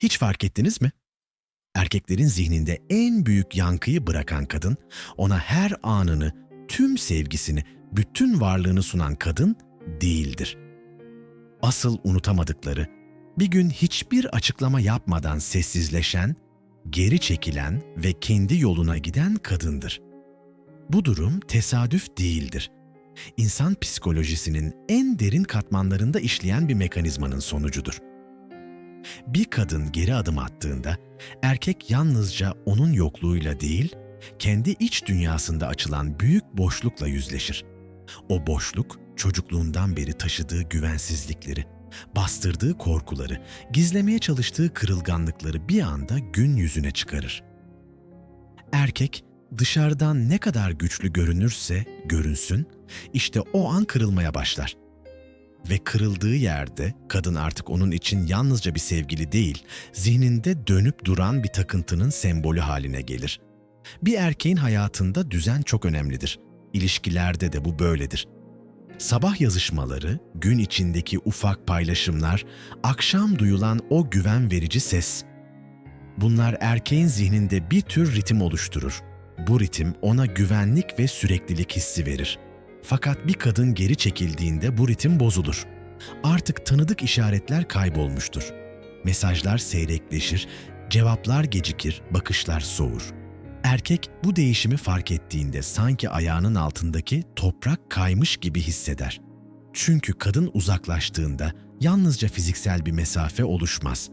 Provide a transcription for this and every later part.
Hiç fark ettiniz mi? Erkeklerin zihninde en büyük yankıyı bırakan kadın, ona her anını, tüm sevgisini, bütün varlığını sunan kadın değildir. Asıl unutamadıkları, bir gün hiçbir açıklama yapmadan sessizleşen, geri çekilen ve kendi yoluna giden kadındır. Bu durum tesadüf değildir. İnsan psikolojisinin en derin katmanlarında işleyen bir mekanizmanın sonucudur. Bir kadın geri adım attığında erkek yalnızca onun yokluğuyla değil, kendi iç dünyasında açılan büyük boşlukla yüzleşir. O boşluk çocukluğundan beri taşıdığı güvensizlikleri, bastırdığı korkuları, gizlemeye çalıştığı kırılganlıkları bir anda gün yüzüne çıkarır. Erkek dışarıdan ne kadar güçlü görünürse görünsün, işte o an kırılmaya başlar. Ve kırıldığı yerde kadın artık onun için yalnızca bir sevgili değil, zihninde dönüp duran bir takıntının sembolü haline gelir. Bir erkeğin hayatında düzen çok önemlidir. İlişkilerde de bu böyledir. Sabah yazışmaları, gün içindeki ufak paylaşımlar, akşam duyulan o güven verici ses. Bunlar erkeğin zihninde bir tür ritim oluşturur. Bu ritim ona güvenlik ve süreklilik hissi verir. Fakat bir kadın geri çekildiğinde bu ritim bozulur. Artık tanıdık işaretler kaybolmuştur. Mesajlar seyrekleşir, cevaplar gecikir, bakışlar soğur. Erkek bu değişimi fark ettiğinde sanki ayağının altındaki toprak kaymış gibi hisseder. Çünkü kadın uzaklaştığında yalnızca fiziksel bir mesafe oluşmaz.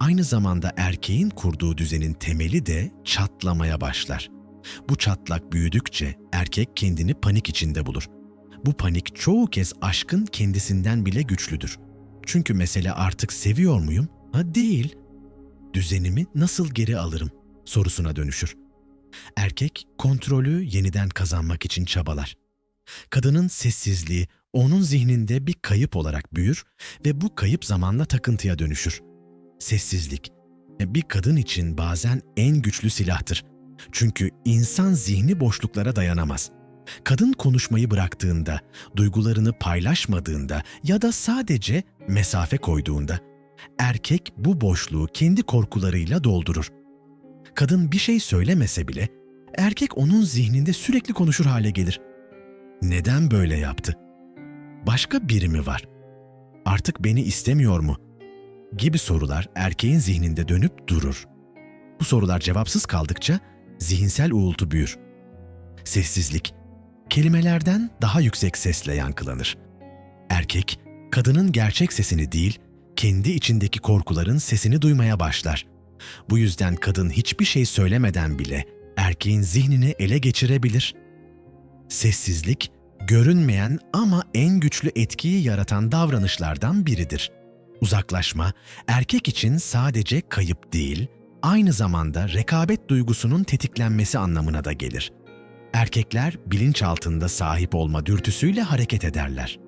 Aynı zamanda erkeğin kurduğu düzenin temeli de çatlamaya başlar. Bu çatlak büyüdükçe erkek kendini panik içinde bulur. Bu panik çoğu kez aşkın kendisinden bile güçlüdür. Çünkü mesele artık seviyor muyum? Ha değil. Düzenimi nasıl geri alırım sorusuna dönüşür. Erkek kontrolü yeniden kazanmak için çabalar. Kadının sessizliği onun zihninde bir kayıp olarak büyür ve bu kayıp zamanla takıntıya dönüşür. Sessizlik bir kadın için bazen en güçlü silahtır. Çünkü insan zihni boşluklara dayanamaz. Kadın konuşmayı bıraktığında, duygularını paylaşmadığında ya da sadece mesafe koyduğunda erkek bu boşluğu kendi korkularıyla doldurur. Kadın bir şey söylemese bile erkek onun zihninde sürekli konuşur hale gelir. Neden böyle yaptı? Başka biri mi var? Artık beni istemiyor mu? Gibi sorular erkeğin zihninde dönüp durur. Bu sorular cevapsız kaldıkça zihinsel uğultu büyür. Sessizlik, kelimelerden daha yüksek sesle yankılanır. Erkek, kadının gerçek sesini değil, kendi içindeki korkuların sesini duymaya başlar. Bu yüzden kadın hiçbir şey söylemeden bile erkeğin zihnini ele geçirebilir. Sessizlik, görünmeyen ama en güçlü etkiyi yaratan davranışlardan biridir. Uzaklaşma, erkek için sadece kayıp değil, aynı zamanda rekabet duygusunun tetiklenmesi anlamına da gelir. Erkekler bilinçaltında sahip olma dürtüsüyle hareket ederler.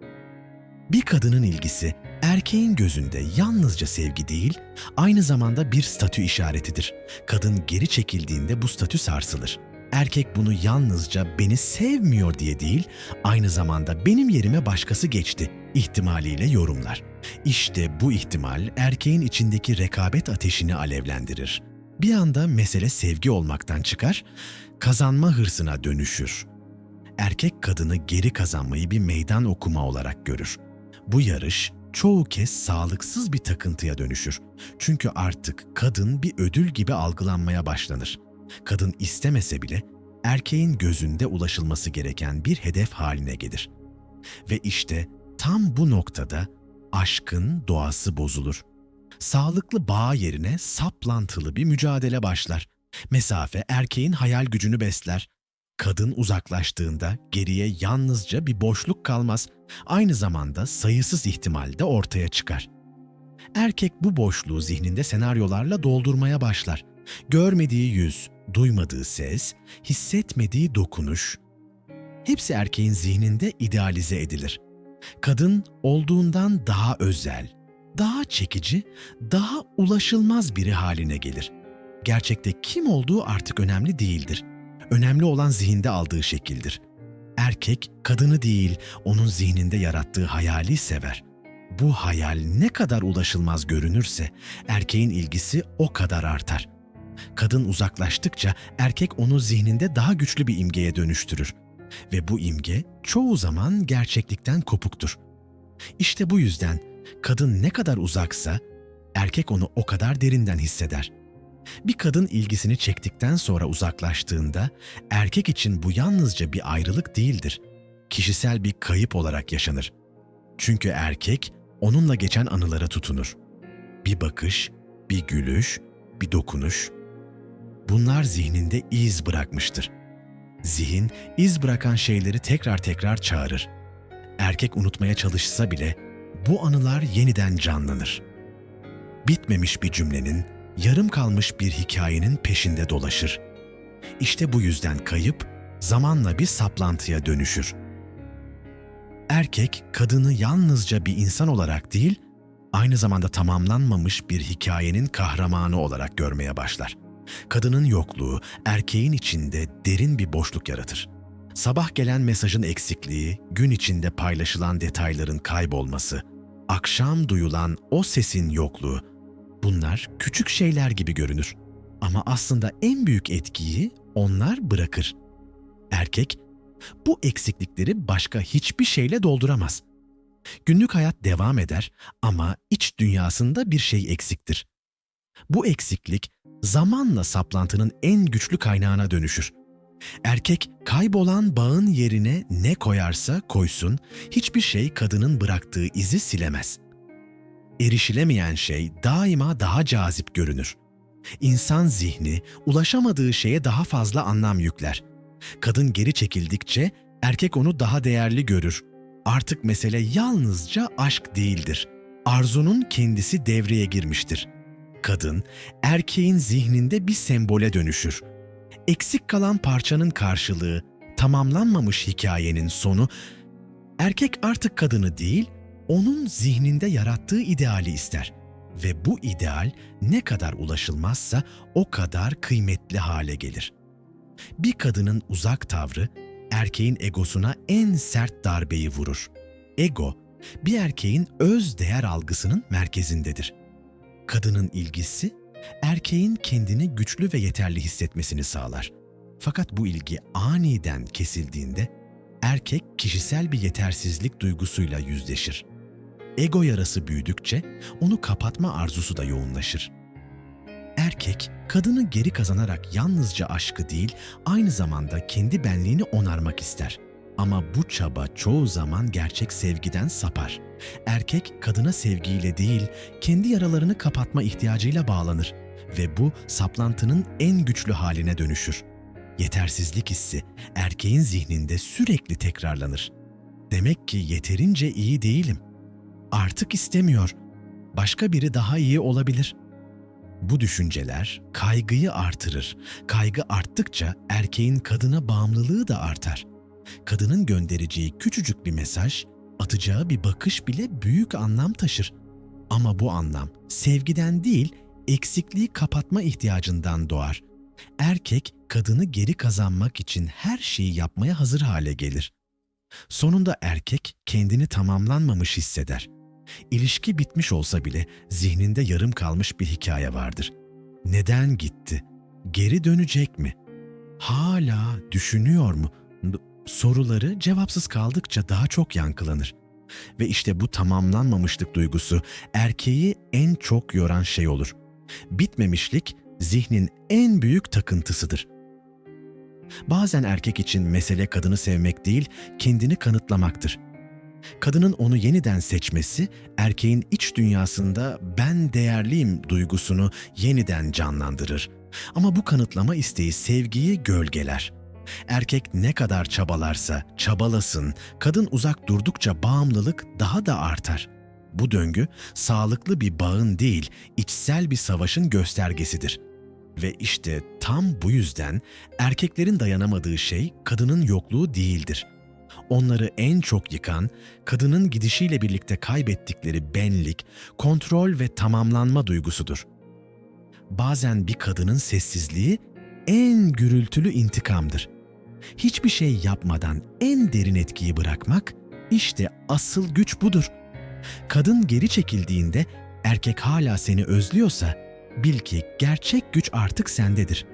Bir kadının ilgisi erkeğin gözünde yalnızca sevgi değil, aynı zamanda bir statü işaretidir. Kadın geri çekildiğinde bu statü sarsılır. Erkek bunu yalnızca beni sevmiyor diye değil, aynı zamanda benim yerime başkası geçti ihtimaliyle yorumlar. İşte bu ihtimal erkeğin içindeki rekabet ateşini alevlendirir. Bir anda mesele sevgi olmaktan çıkar, kazanma hırsına dönüşür. Erkek kadını geri kazanmayı bir meydan okuma olarak görür. Bu yarış çoğu kez sağlıksız bir takıntıya dönüşür. Çünkü artık kadın bir ödül gibi algılanmaya başlanır. Kadın istemese bile erkeğin gözünde ulaşılması gereken bir hedef haline gelir. Ve işte tam bu noktada aşkın doğası bozulur. Sağlıklı bağ yerine saplantılı bir mücadele başlar. Mesafe erkeğin hayal gücünü besler. Kadın uzaklaştığında geriye yalnızca bir boşluk kalmaz, aynı zamanda sayısız ihtimal de ortaya çıkar. Erkek bu boşluğu zihninde senaryolarla doldurmaya başlar. Görmediği yüz, duymadığı ses, hissetmediği dokunuş, hepsi erkeğin zihninde idealize edilir. Kadın olduğundan daha özel, daha çekici, daha ulaşılmaz biri haline gelir. Gerçekte kim olduğu artık önemli değildir. Önemli olan zihinde aldığı şekildir. Erkek kadını değil, onun zihninde yarattığı hayali sever. Bu hayal ne kadar ulaşılmaz görünürse erkeğin ilgisi o kadar artar. Kadın uzaklaştıkça erkek onu zihninde daha güçlü bir imgeye dönüştürür ve bu imge çoğu zaman gerçeklikten kopuktur. İşte bu yüzden kadın ne kadar uzaksa erkek onu o kadar derinden hisseder. Bir kadın ilgisini çektikten sonra uzaklaştığında erkek için bu yalnızca bir ayrılık değildir. Kişisel bir kayıp olarak yaşanır. Çünkü erkek onunla geçen anılara tutunur. Bir bakış, bir gülüş, bir dokunuş. Bunlar zihninde iz bırakmıştır. Zihin iz bırakan şeyleri tekrar tekrar çağırır. Erkek unutmaya çalışsa bile bu anılar yeniden canlanır. Bitmemiş bir cümlenin, yarım kalmış bir hikayenin peşinde dolaşır. İşte bu yüzden kayıp zamanla bir saplantıya dönüşür. Erkek kadını yalnızca bir insan olarak değil, aynı zamanda tamamlanmamış bir hikayenin kahramanı olarak görmeye başlar. Kadının yokluğu erkeğin içinde derin bir boşluk yaratır. Sabah gelen mesajın eksikliği, gün içinde paylaşılan detayların kaybolması, akşam duyulan o sesin yokluğu, bunlar küçük şeyler gibi görünür. Ama aslında en büyük etkiyi onlar bırakır. Erkek bu eksiklikleri başka hiçbir şeyle dolduramaz. Günlük hayat devam eder ama iç dünyasında bir şey eksiktir. Bu eksiklik zamanla saplantının en güçlü kaynağına dönüşür. Erkek kaybolan bağın yerine ne koyarsa koysun, hiçbir şey kadının bıraktığı izi silemez. Erişilemeyen şey daima daha cazip görünür. İnsan zihni ulaşamadığı şeye daha fazla anlam yükler. Kadın geri çekildikçe erkek onu daha değerli görür. Artık mesele yalnızca aşk değildir. Arzunun kendisi devreye girmiştir. Kadın, erkeğin zihninde bir sembole dönüşür. Eksik kalan parçanın karşılığı, tamamlanmamış hikayenin sonu, erkek artık kadını değil, onun zihninde yarattığı ideali ister. Ve bu ideal ne kadar ulaşılmazsa o kadar kıymetli hale gelir.'' bir kadının uzak tavrı erkeğin egosuna en sert darbeyi vurur. Ego, bir erkeğin öz değer algısının merkezindedir. Kadının ilgisi, erkeğin kendini güçlü ve yeterli hissetmesini sağlar. Fakat bu ilgi aniden kesildiğinde erkek kişisel bir yetersizlik duygusuyla yüzleşir. Ego yarası büyüdükçe onu kapatma arzusu da yoğunlaşır. Erkek, kadını geri kazanarak yalnızca aşkı değil, aynı zamanda kendi benliğini onarmak ister. Ama bu çaba çoğu zaman gerçek sevgiden sapar. Erkek kadına sevgiyle değil, kendi yaralarını kapatma ihtiyacıyla bağlanır ve bu saplantının en güçlü haline dönüşür. Yetersizlik hissi erkeğin zihninde sürekli tekrarlanır. Demek ki yeterince iyi değilim. Artık istemiyor. Başka biri daha iyi olabilir. Bu düşünceler kaygıyı artırır. Kaygı arttıkça erkeğin kadına bağımlılığı da artar. Kadının göndereceği küçücük bir mesaj, atacağı bir bakış bile büyük anlam taşır. Ama bu anlam sevgiden değil, eksikliği kapatma ihtiyacından doğar. Erkek kadını geri kazanmak için her şeyi yapmaya hazır hale gelir. Sonunda erkek kendini tamamlanmamış hisseder İlişki bitmiş olsa bile zihninde yarım kalmış bir hikaye vardır. Neden gitti? Geri dönecek mi? Hala düşünüyor mu? Soruları cevapsız kaldıkça daha çok yankılanır. Ve işte bu tamamlanmamışlık duygusu erkeği en çok yoran şey olur. Bitmemişlik zihnin en büyük takıntısıdır. Bazen erkek için mesele kadını sevmek değil, kendini kanıtlamaktır. Kadının onu yeniden seçmesi erkeğin iç dünyasında ben değerliyim duygusunu yeniden canlandırır. Ama bu kanıtlama isteği sevgiyi gölgeler. Erkek ne kadar çabalarsa çabalasın, kadın uzak durdukça bağımlılık daha da artar. Bu döngü sağlıklı bir bağın değil, içsel bir savaşın göstergesidir. Ve işte tam bu yüzden erkeklerin dayanamadığı şey kadının yokluğu değildir onları en çok yıkan, kadının gidişiyle birlikte kaybettikleri benlik, kontrol ve tamamlanma duygusudur. Bazen bir kadının sessizliği en gürültülü intikamdır. Hiçbir şey yapmadan en derin etkiyi bırakmak, işte asıl güç budur. Kadın geri çekildiğinde erkek hala seni özlüyorsa bil ki gerçek güç artık sendedir.